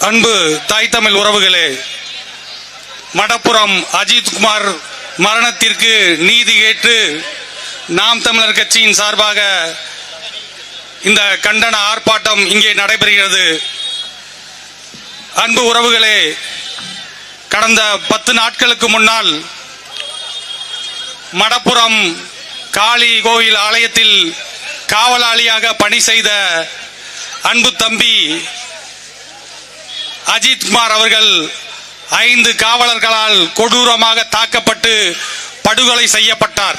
அன்பு தாய் தமிழ் உறவுகளே மடப்புறம் அஜித்குமார் மரணத்திற்கு நீதி கேட்டு நாம் தமிழர் கட்சியின் சார்பாக இந்த கண்டன ஆர்ப்பாட்டம் இங்கே நடைபெறுகிறது. அன்பு உறவுகளே கடந்த பத்து நாட்களுக்கு முன்னால் மடப்புறம் காளி கோயில் ஆலயத்தில் காவலாளியாக பணி செய்த அன்பு தம்பி அஜித்குமார் அவர்கள் ஐந்து காவலர்களால் கொடூரமாக தாக்கப்பட்டு படுகொலை செய்யப்பட்டார்.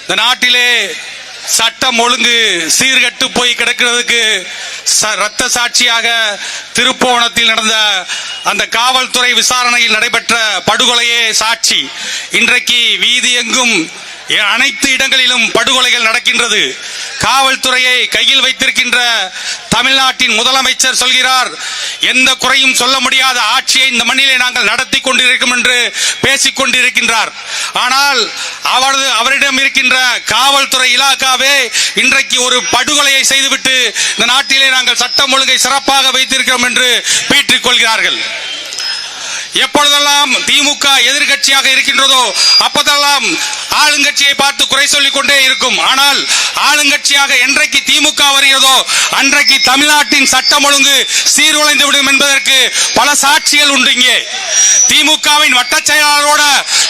இந்த நாட்டிலே சட்டம் ஒழுங்கு சீர்கட்டு போய் கிடக்கிறதுக்கு ச- சாட்சியாக திருப்போணத்தில் நடந்த அந்த காவல்துறை விசாரணையில் நடைபெற்ற படுகொலையே சாட்சி. இன்றைக்கு வீதி எங்கும் அனைத்து இடங்களிலும் படுகொலைகள் நடக்கின்றது. காவல்துறையை கையில் வைத்திருக்கின்ற தமிழ்நாட்டின் முதலமைச்சர் சொல்கிறார் எந்த குறையும் சொல்ல முடியாத ஆட்சியை இந்த மண்ணிலே நாங்கள் நடத்தி கொண்டிருக்கும் என்று பேசிக் கொண்டிருக்கின்றார். ஆனால் அவரது அவரிடம் இருக்கின்ற காவல்துறை இலாக்காவே இன்றைக்கு ஒரு படுகொலையை செய்துவிட்டு இந்த நாட்டிலே நாங்கள் சட்டம் ஒழுங்கை சிறப்பாக வைத்திருக்கிறோம் என்று பீற்றிக் கொள்கிறார்கள். எப்பொழுதெல்லாம் திமுக எதிர்க்கட்சியாக இருக்கின்றதோ அப்பதெல்லாம் ஆளுங்கட்சியை பார்த்து குறை சொல்லிக் கொண்டே இருக்கும். ஆனால் ஆளுங்கட்சியாக என்றைக்கு திமுக வருகிறதோ அன்றைக்கு தமிழ்நாட்டின் சட்டம் ஒழுங்கு சீர்குலைந்து விடும் என்பதற்கு பல சாட்சிகள் உண்டு இங்கே. திமுகவின் வட்ட செயலாளரோட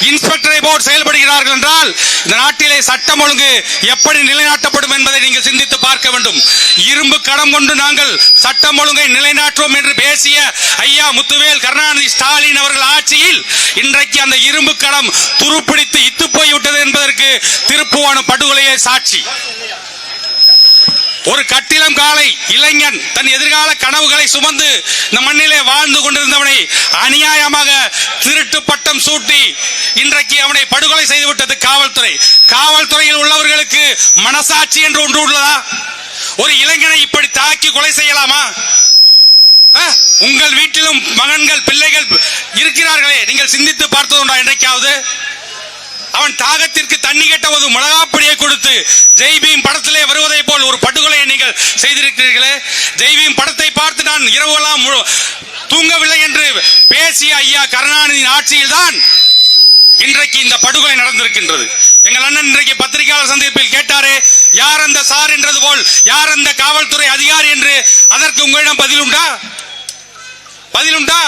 இன்ஸ்பெக்டரை போல் செயல்படுகிறார்கள் என்றால் இந்த நாட்டிலே சட்டம் ஒழுங்கு எப்படி நிலைநாட்டப்படும் என்பதை நீங்கள் சிந்தித்து பார்க்க வேண்டும். இரும்பு கடம் கொண்டு நாங்கள் சட்டம் ஒழுங்கை நிலைநாட்டுவோம் என்று பேசிய ஐயா முத்துவேல் கருணாநிதி ஸ்டாலின் அவர்கள் ஆட்சியில் இன்றைக்கு அந்த இரும்பு கடம் துருப்பிடித்து இத்து போய்விட்டது என்பதற்கு திருப்புவான படுகொலையே சாட்சி. ஒரு கட்டிலம் காலை இளைஞன் தன் எதிர்கால கனவுகளை சுமந்து இந்த மண்ணிலே வாழ்ந்து கொண்டிருந்தவனை அநியாயமாக திருட்டு பட்டம் சூட்டி இன்றைக்கு அவனை படுகொலை செய்துவிட்டது காவல்துறை. காவல்துறையில் உள்ளவர்களுக்கு மனசாட்சி என்று ஒன்று உள்ளதா? ஒரு இளைஞனை இப்படி தாக்கி கொலை செய்யலாமா? உங்கள் வீட்டிலும் மகன்கள் பிள்ளைகள் இருக்கிறார்களே. நீங்கள் சிந்தித்து பார்த்ததுண்டா என்றைக்காவது? அவன் தாகத்திற்கு தண்ணி கேட்ட ஒரு மிளகாப்பொடியை கொடுத்து ஜெய்பீம் படத்திலே வருவதை போல் ஒரு படுகொலை செய்திருக்கிறீர்களே? தெய்வீம் படத்தை பார்த்து நான் இரவெல்லாம் முழு- தூங்கவில்லை என்று பேசிய ஐயா கருணாநிதியின் ஆட்சியில்தான் இன்றைக்கு இந்த படுகொலை நடந்திருக்கின்றது. எங்கள் அண்ணன் இன்றைக்கு பத்திரிகையாளர் சந்திப்பில் கேட்டாரே யார் அந்த சார்? என்றது போல் யார் அந்த காவல்துறை அதிகாரி? என்று அதற்கு உங்களிடம் பதிலுண்டா பதிலுண்டா